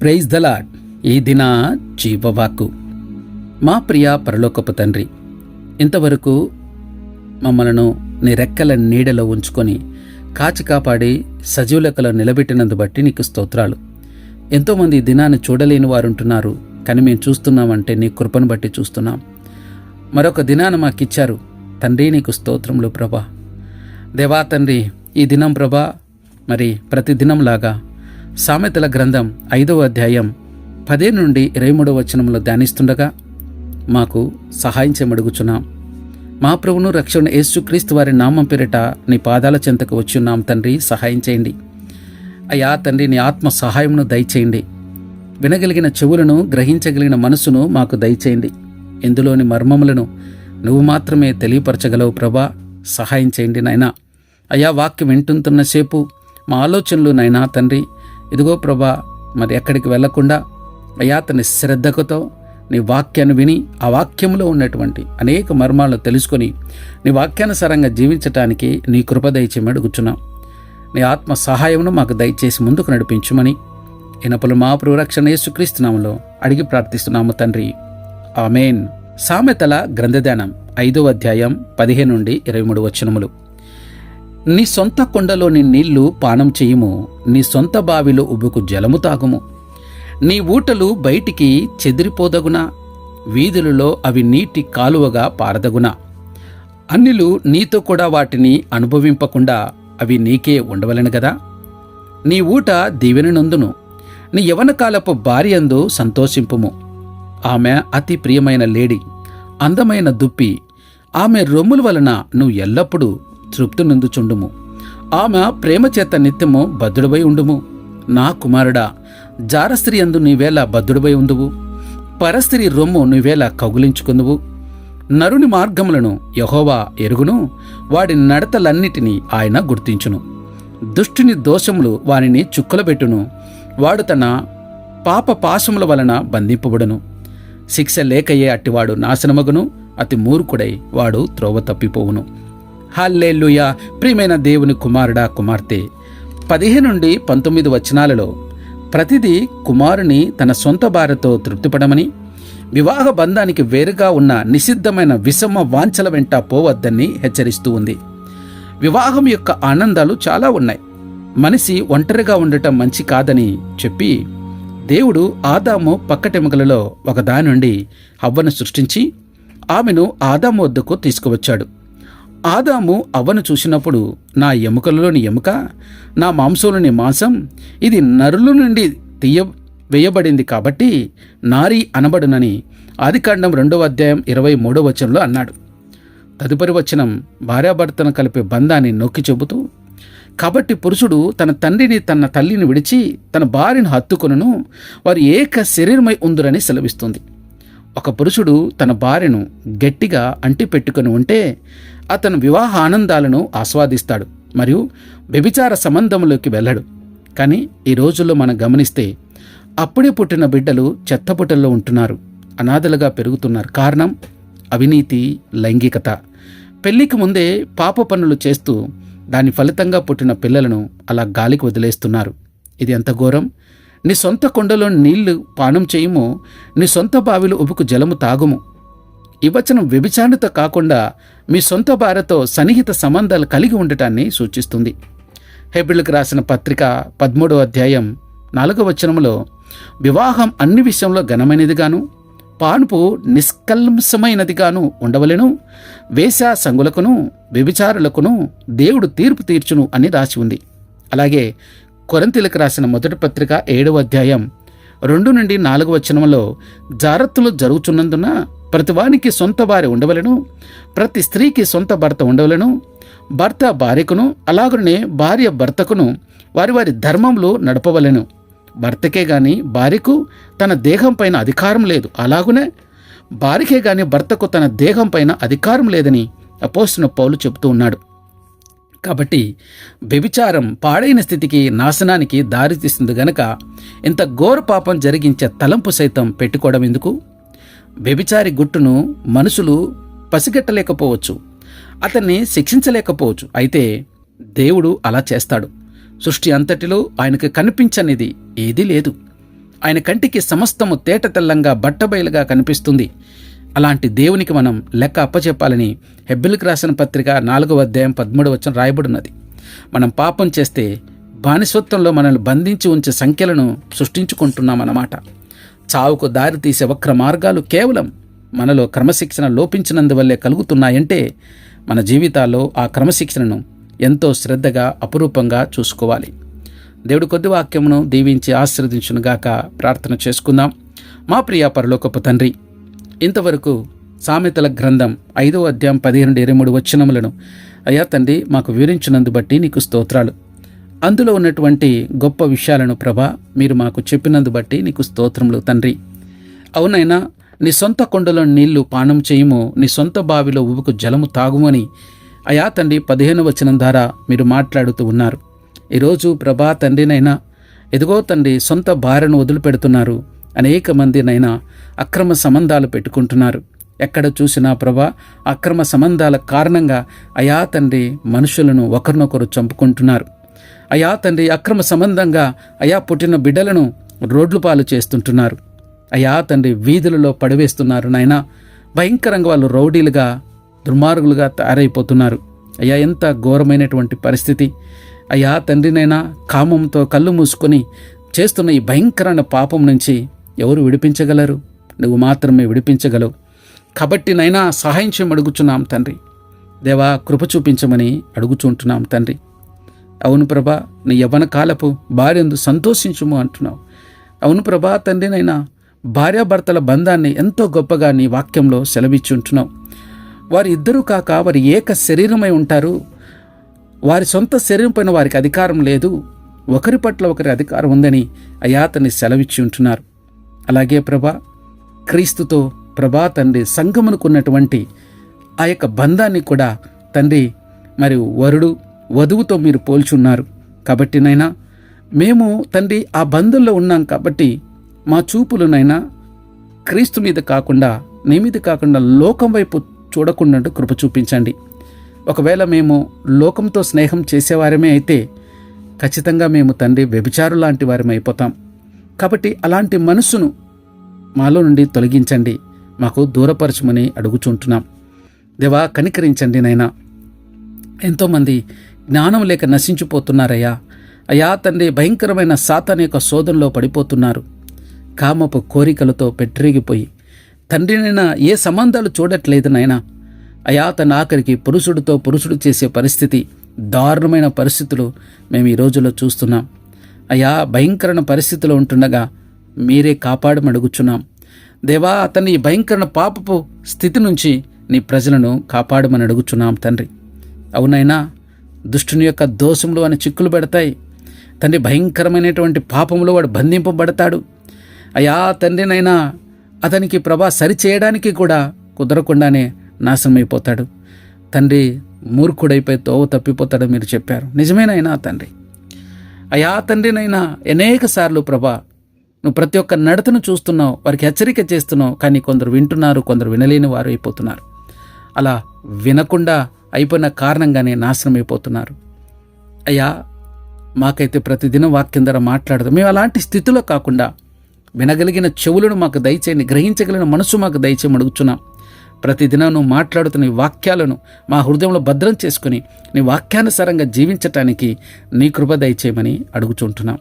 Praise the Lord ఈ దిన జీవవాకు మా ప్రియ పరలోకపు తండ్రి ఇంతవరకు మమ్మలను నీ రెక్కల నీడలో ఉంచుకొని కాచి కాపాడి సజీవులకలో నిలబెట్టినందు బట్టి నీకు స్తోత్రాలు. ఎంతోమంది ఈ దినాన్ని చూడలేని వారుంటున్నారు కానీ మేము చూస్తున్నామంటే నీ కృపను బట్టి చూస్తున్నాం. మరొక దినాన్ని మాకిచ్చారు తండ్రి నీకు స్తోత్రములు ప్రభా. దేవా తండ్రి ఈ దినం ప్రభా మరి ప్రతి దినంలాగా సామెతల గ్రంథం ఐదవ అధ్యాయం పదే నుండి ఇరవై మూడవ వచనంలో ధ్యానిస్తుండగా మాకు సహాయం చేయమడుగుచున్నాం. మా ప్రభును రక్షణ యేసుక్రీస్తు వారి నామం పేరిట నీ పాదాల చెంతకు వచ్చున్నాం తండ్రి సహాయం చేయండి. అయ్యా తండ్రి నీ ఆత్మ సహాయమును దయచేయండి. వినగలిగిన చెవులను గ్రహించగలిగిన మనసును మాకు దయచేయండి. ఇందులోని మర్మములను నువ్వు మాత్రమే తెలియపరచగలవు ప్రభా సహాయం చేయండి నాయనా. అయ్యా వాక్యం వింటుంటున్న సేపు మా ఆలోచనలు నాయనా తండ్రి ఇదిగో ప్రభా మరి ఎక్కడికి వెళ్ళకుండా అయ్యా అతని శ్రద్ధకతో నీ వాక్యాన్ని విని ఆ వాక్యంలో ఉన్నటువంటి అనేక మర్మాలను తెలుసుకొని నీ వాక్యానుసారంగా జీవించటానికి నీ కృప దయచేసి అడుగుచున్నాం. నీ ఆత్మ సహాయమును మాకు దయచేసి ముందుకు నడిపించుమని ఇనపలు మా ప్రియరక్షణ యేసుక్రీస్తునామంలో అడిగి ప్రార్థిస్తున్నాము తండ్రి. ఆమెన్. సామెతల గ్రంథధ్యానం ఐదో అధ్యాయం పదిహేను నుండి ఇరవై మూడు వచనములు. నీ సొంత కొండలోని నీళ్ళు పానం చేయుము నీ సొంత బావిలో ఉబ్బుకు జలము తాగుము. నీ ఊటలు బయటికి చెదిరిపోదగునా వీధులలో అవి నీటి కాలువగా పారదగునా. అన్నిలు నీతో కూడా వాటిని అనుభవింపకుండా అవి నీకే ఉండవలెను గదా. నీ ఊట దీవెననందును నీ యవనకాలపు భార్యందు సంతోషింపుము. ఆమె అతి ప్రియమైన లేడి అందమైన దుప్పి ఆమె రొమ్ముల వలన నువ్వు ఎల్లప్పుడూ తృప్తి నందుచుండుము. ఆమె ప్రేమ చేత నిత్యము బద్ధుడవై ఉండుము. నా కుమారుడా జారస్త్రీ అందు నీవేళ బద్ధుడవై ఉందువు పరస్త్రీ రొమ్ము నీవేళ కౌగులించుకుందువు. నరుని మార్గములను యహోవా ఎరుగును. వాడి నడతలన్నిటినీ ఆయన గుర్తించును. దుష్టుని దోషములు వారిని చుక్కలబెట్టును. వాడు తన పాప పాశముల వలన బంధింపబడును. శిక్ష లేకయ్యే అట్టివాడు నాశనమగును. అతి మూర్ఖుడై వాడు త్రోవ తప్పిపోవును. హల్లెలూయా. ప్రియమైన దేవుని కుమారుడా కుమార్తె. పదిహేను నుండి పంతొమ్మిది వచనాలలో ప్రతిదీ కుమారుని తన సొంత భార్యతో తృప్తిపడమని వివాహ బంధానికి వేరుగా ఉన్న నిషిద్ధమైన విషమ వాంఛల వెంట పోవద్దని హెచ్చరిస్తూ ఉంది. వివాహం యొక్క ఆనందాలు చాలా ఉన్నాయి. మనిషి ఒంటరిగా ఉండటం మంచి కాదని చెప్పి దేవుడు ఆదాము పక్కటెముకలలో ఒకదాని నుండి హవ్వను సృష్టించి ఆమెను ఆదాము వద్దకు తీసుకువచ్చాడు. ఆదాము అవ్వను చూసినప్పుడు నా ఎముకలలోని ఎముక నా మాంసంలోని మాంసం ఇది నరుల నుండి తీయ వేయబడింది కాబట్టి నారి అనబడునని ఆదికాండం రెండవ అధ్యాయం ఇరవై మూడవ వచనంలో అన్నాడు. తదుపరి వచనం భార్యాభర్తను కలిపే బంధాన్ని నొక్కి చెబుతూ కాబట్టి పురుషుడు తన తండ్రిని తన తల్లిని విడిచి తన భార్యను హత్తుకొనును వారు ఏక శరీరమై ఉందురని సెలవిస్తుంది. ఒక పురుషుడు తన భార్యను గట్టిగా అంటిపెట్టుకుని ఉంటే అతను వివాహ ఆనందాలను ఆస్వాదిస్తాడు మరియు వ్యభిచార సంబంధంలోకి వెళ్ళడు. కానీ ఈ రోజుల్లో మనం గమనిస్తే అప్పుడే పుట్టిన బిడ్డలు చెత్తపుటల్లో ఉంటున్నారు. అనాథలుగా పెరుగుతున్నారు. కారణం అవినీతి లైంగికత. పెళ్ళికి ముందే పాప పనులు చేస్తూ దాని ఫలితంగా పుట్టిన పిల్లలను అలా గాలికి వదిలేస్తున్నారు. ఇది ఎంత ఘోరం? నీ సొంత కొండలో నీళ్ళు పానం చేయము నీ సొంత బావిలో ఉబుకు జలము తాగుము. ఈ వచనం వ్యభిచారిత కాకుండా మీ సొంత భార్యతో సన్నిహిత సంబంధాలు కలిగి ఉండటాన్ని సూచిస్తుంది. హెబిళ్ళకు రాసిన పత్రిక పదమూడో అధ్యాయం నాలుగవ వచనంలో వివాహం అన్ని విషయంలో ఘనమైనదిగాను పానుపు నిష్కల్మసమైనదిగాను ఉండవలెను వేశా సంగులకును వ్యభిచారులకును దేవుడు తీర్పు తీర్చును అని రాసి ఉంది. అలాగే కొరంతిలకు రాసిన మొదటి పత్రిక ఏడవ అధ్యాయం రెండు నుండి నాలుగు వచనంలో జారత్తులు జరుగుతున్నందున ప్రతివానికి సొంత భార్య ఉండవలను ప్రతి స్త్రీకి సొంత భర్త ఉండవలను భర్త భార్యకును అలాగనే భార్య భర్తకును వారి వారి ధర్మంలో నడపవలెను. భర్తకే గాని భార్యకు తన దేహం పైన అధికారం లేదు. అలాగునే భార్యకే గాని భర్తకు తన దేహం పైన అధికారం లేదని అపోస్తున్న పౌలు చెబుతూ ఉన్నాడు. కాబట్టి వ్యభిచారం పాడైన స్థితికి నాశనానికి దారితీస్తుంది గనక ఇంత ఘోర పాపం జరిగించే తలంపు సైతం పెట్టుకోవడం ఎందుకు? వ్యభిచారి గుట్టును మనుషులు పసిగట్టలేకపోవచ్చు. అతన్ని శిక్షించలేకపోవచ్చు. అయితే దేవుడు అలా చేస్తాడు. సృష్టి అంతటిలో ఆయనకు కనిపించనిది ఏదీ లేదు. ఆయన కంటికి సమస్తము తేట తెల్లంగా బట్టబయలుగా కనిపిస్తుంది. అలాంటి దేవునికి మనం లెక్క అప్పచెప్పాలని హెబ్బిల్కి రాసిన పత్రిక నాలుగవ అధ్యాయం పదమూడు వచ్చిన రాయబడినది. మనం పాపం చేస్తే బానిసత్వంలో మనల్ని బంధించి ఉంచే సంఖ్యలను సృష్టించుకుంటున్నామన్నమాట. చావుకు దారి తీసే వక్ర మార్గాలు కేవలం మనలో క్రమశిక్షణ లోపించినందువల్లే కలుగుతున్నాయంటే మన జీవితాల్లో ఆ క్రమశిక్షణను ఎంతో శ్రద్ధగా అపురూపంగా చూసుకోవాలి. దేవుడి కొద్ది వాక్యమును దీవించి ఆశీర్వదించునుగాక ప్రార్థన చేసుకుందాం. మా ప్రియ పరలోకపు తండ్రి ఇంతవరకు సామెతల గ్రంథం ఐదో అధ్యాయం పదిహేను ఇరవై మూడు వచనములను అయ్యా తండ్రి మాకు వివరించినందు బట్టి నీకు స్తోత్రాలు. అందులో ఉన్నటువంటి గొప్ప విషయాలను ప్రభా మీరు మాకు చెప్పినందు బట్టి నీకు స్తోత్రములు తండ్రి. అవునైనా నీ సొంత కొండలో నీళ్ళు పానం చేయుము నీ సొంత బావిలో ఉబుకు జలము తాగుమని అయా తండ్రి పదిహేను వచనం ద్వారా మీరు మాట్లాడుతూ ఉన్నారు. ఈరోజు ప్రభా తండ్రినైనా ఎదుగో తండ్రి సొంత భార్యను వదిలిపెడుతున్నారు. అనేక మందినైనా అక్రమ సంబంధాలు పెట్టుకుంటున్నారు. ఎక్కడ చూసినా ప్రభా అక్రమ సంబంధాల కారణంగా అయా తండ్రి మనుషులను ఒకరినొకరు చంపుకుంటున్నారు. అయా తండ్రి అక్రమ సంబంధంగా అయా పుట్టిన బిడ్డలను రోడ్లు పాలు చేస్తుంటున్నారు. అయా తండ్రి వీధులలో పడివేస్తున్నారు నాయన. భయంకరంగా వాళ్ళు రౌడీలుగా దుర్మార్గులుగా తయారైపోతున్నారు. అయ్యా ఎంత ఘోరమైనటువంటి పరిస్థితి. అయ్యా తండ్రినైనా కామంతో కళ్ళు మూసుకొని చేస్తున్న ఈ భయంకరమైన పాపం నుంచి ఎవరు విడిపించగలరు? నువ్వు మాత్రమే విడిపించగలవు. కాబట్టి నైనా సహాయం అడుగుచున్నాం తండ్రి. దేవా కృప చూపించమని అడుగుచుంటున్నాం తండ్రి. అవును ప్రభా నీ యవ్వన కాలపు భార్యందు సంతోషించుము అంటున్నావు. అవును ప్రభా తండ్రినైనా భార్యాభర్తల బంధాన్ని ఎంతో గొప్పగా నీ వాక్యంలో సెలవిచ్చుంటున్నావు. వారి ఇద్దరూ కాక వారి ఏక శరీరమై ఉంటారు. వారి సొంత శరీరం పైన వారికి అధికారం లేదు. ఒకరి పట్ల ఒకరి అధికారం ఉందని అయాతని అతన్ని సెలవిచ్చి ఉంటున్నారు అలాగే ప్రభా క్రీస్తుతో ప్రభా తండ్రి సంగమునుకున్నటువంటి ఆ యొక్క బంధాన్ని కూడా తండ్రి మరియు వరుడు వధువుతో మీరు పోల్చున్నారు. కాబట్టి నైనా మేము తండ్రి ఆ బంధంలో ఉన్నాం కాబట్టి మా చూపులనైనా క్రీస్తు మీద కాకుండా నీ మీద కాకుండా లోకం వైపు చూడకుండా కృప చూపించండి. ఒకవేళ మేము లోకంతో స్నేహం చేసేవారమే అయితే ఖచ్చితంగా మేము తండ్రి వ్యభిచారు లాంటి వారమే అయిపోతాం. కాబట్టి అలాంటి మనస్సును మాలో నుండి తొలగించండి. మాకు దూరపరచమని అడుగుచుంటున్నాం. దేవా కనికరించండి నైనా. ఎంతోమంది జ్ఞానం లేక నశించిపోతున్నారయ్యా. అయా తండ్రి భయంకరమైన సాతాన్ యొక్క శోధనలో పడిపోతున్నారు. కామపు కోరికలతో పెట్టిరిగిపోయి తండ్రినైనా ఏ సంబంధాలు చూడట్లేదు నాయనా. అయా తన ఆఖరికి పురుషుడితో పురుషుడు చేసే పరిస్థితి దారుణమైన పరిస్థితులు మేము ఈ రోజుల్లో చూస్తున్నాం. అయా భయంకరమైన పరిస్థితిలో ఉంటుండగా మీరే కాపాడమని అడుగుచున్నాం. దేవా అతన్ని భయంకర పాపపు స్థితి నుంచి నీ ప్రజలను కాపాడమని అడుగుచున్నాం తండ్రి. అవునైనా దుష్టుని యొక్క దోషములు అని చిక్కులు పెడతాయి. తండ్రి భయంకరమైనటువంటి పాపములు వాడు బంధింపబడతాడు. అయా తండ్రినైనా అతనికి ప్రభా సరిచేయడానికి కూడా కుదరకుండానే నాశనమైపోతాడు. తండ్రి మూర్ఖుడైపోయి తోవ తప్పిపోతాడు మీరు చెప్పారు. నిజమేనైనా తండ్రి? అయా తండ్రినైనా అనేక సార్లు ప్రభా నువ్వు ప్రతి ఒక్క నడతను చూస్తున్నావు వారికి హెచ్చరిక చేస్తున్నావు కానీ కొందరు వింటున్నారు కొందరు వినలేని వారు అయిపోతున్నారు. అలా వినకుండా అయిపోయిన కారణంగానే నాశనం అయిపోతున్నారు అయ్యా మాకైతే ప్రతిదినం వాక్యం ద్వారా మాట్లాడదు. మేము అలాంటి స్థితిలో కాకుండా వినగలిగిన చెవులను మాకు దయచేయండి గ్రహించగలిగిన మనసు మాకు దయచేయమని అడుగుతున్నాం ప్రతిదినం నువ్వు మాట్లాడుతున్న ఈ వాక్యాలను మా హృదయంలో భద్రం చేసుకుని నీ వాక్యానుసారంగా జీవించటానికి నీ కృప దయచేయమని అడుగుచుంటున్నాం.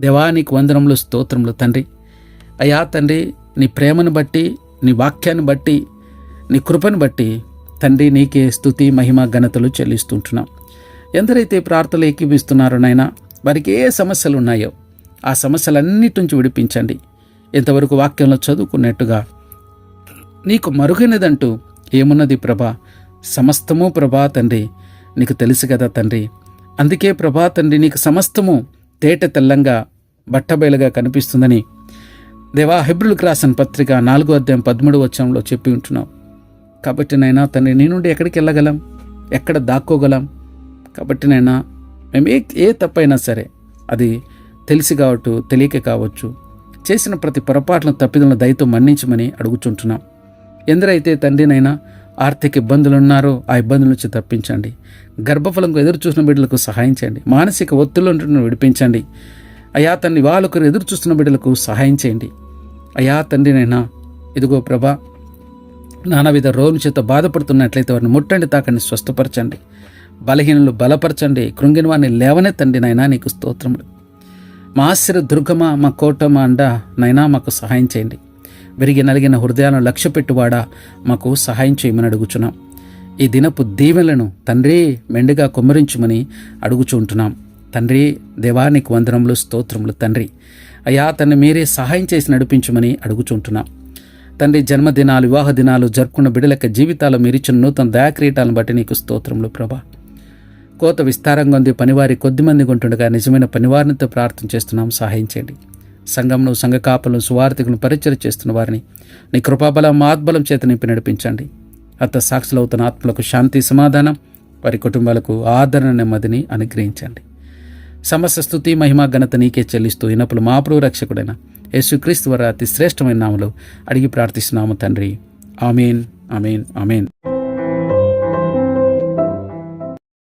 దేవా నీకు వందనములు స్తోత్రములు తండ్రి. అయ్యా తండ్రి నీ ప్రేమను బట్టి నీ వాక్యాన్ని బట్టి నీ కృపను బట్టి తండ్రి నీకే స్థుతి మహిమ ఘనతలు చెల్లిస్తుంటున్నాం. ఎందరైతే ప్రార్థనలు ఏకీపిస్తున్నారో నాయనా వారికి ఏ సమస్యలు ఉన్నాయో ఆ సమస్యలన్నిటి నుంచి విడిపించండి. ఇంతవరకు వాక్యంలో చదువుకున్నట్టుగా నీకు మరుగైనదంటూ ఏమున్నది ప్రభా? సమస్తము ప్రభా తండ్రి నీకు తెలుసు కదా తండ్రి. అందుకే ప్రభా తండ్రి నీకు సమస్తము తేట తెల్లంగా బట్టబయలుగా కనిపిస్తుందని దేవా హెబ్రులకు రాసిన పత్రిక నాలుగో అధ్యాయం పదమూడు వచ్చంలో చెప్పి ఉంటున్నావు కాబట్టి నైనా తండ్రి నీ నుండి ఎక్కడికి వెళ్ళగలం? ఎక్కడ దాక్కోగలం? కాబట్టి నైనా మేము ఏ ఏ తప్పైనా సరే అది తెలిసి కావచ్చు తెలియక కావచ్చు. చేసిన ప్రతి పొరపాట్లను తప్పిదలను దయతో మన్నించమని అడుగుచుంటున్నాం. ఎందరైతే తండ్రినైనా ఆర్థిక ఇబ్బందులు ఉన్నారో ఆ ఇబ్బందుల నుంచి తప్పించండి. గర్భఫలంకు ఎదురు చూసిన బిడ్డలకు సహాయం చేయండి. మానసిక ఒత్తిడి నుండి విడిపించండి. అయా తండ్రి వాళ్ళొకరు ఎదురు చూస్తున్న బిడ్డలకు సహాయం చేయండి. అయా తండ్రినైనా ఇదిగో ప్రభా నానావిధ రోగుల చేత బాధపడుతున్నట్లయితే వారిని ముట్టండి తాకండి స్వస్థపరచండి. బలహీనులు బలపరచండి. కృంగిన వారిని లేవనెత్తండి నైనా నీకు స్తోత్రములు. మా ఆశ్చర్య దుర్గమ మా కోట మా అండ నైనా మాకు సహాయం చేయండి. విరిగి నలిగిన హృదయాలను లక్ష్య పెట్టువాడా మాకు సహాయం చేయమని అడుగుచున్నాం. ఈ దినపు దీవెలను తండ్రి మెండుగా కుమ్మరించుమని అడుగుచుంటున్నాం తండ్రి దేవానికి వందనములు స్తోత్రములు తండ్రి. అయ్యా తన్ని మీరే సహాయం చేసి నడిపించమని అడుగుచుంటున్నాం తండ్రి జన్మదినాలు వివాహ దినాలు జరుపుకున్న బిడలక జీవితాలు మీరిచ్చిన నూతన దయాక్రీటాలను బట్టి నీకు స్తోత్రములు ప్రభా. కోత విస్తారంగా ఉంది పనివారి కొద్దిమంది ఉంటుండగా నిజమైన పనివారినితో ప్రార్థన చేస్తున్నాం సహాయం చేయండి. సంఘంను సంఘ కాపలను సువార్థికులను పరిచయం చేస్తున్న వారిని నీ కృపాబలం ఆత్బలం చేత నింపి నడిపించండి. అత్త సాక్షులవుతున్న ఆత్మలకు శాంతి సమాధానం వారి కుటుంబాలకు ఆదరణ నెమ్మదిని అనుగ్రహించండి. సమస్త స్థుతి మహిమా ఘనత నీకే చెల్లిస్తూ ఇనపులు మా ప్రభు రక్షకుడైన యేసుక్రీస్తు వారి అతి శ్రేష్టమైన నామలు అడిగి ప్రార్థిస్తున్నాము తండ్రి. Amen amen amen.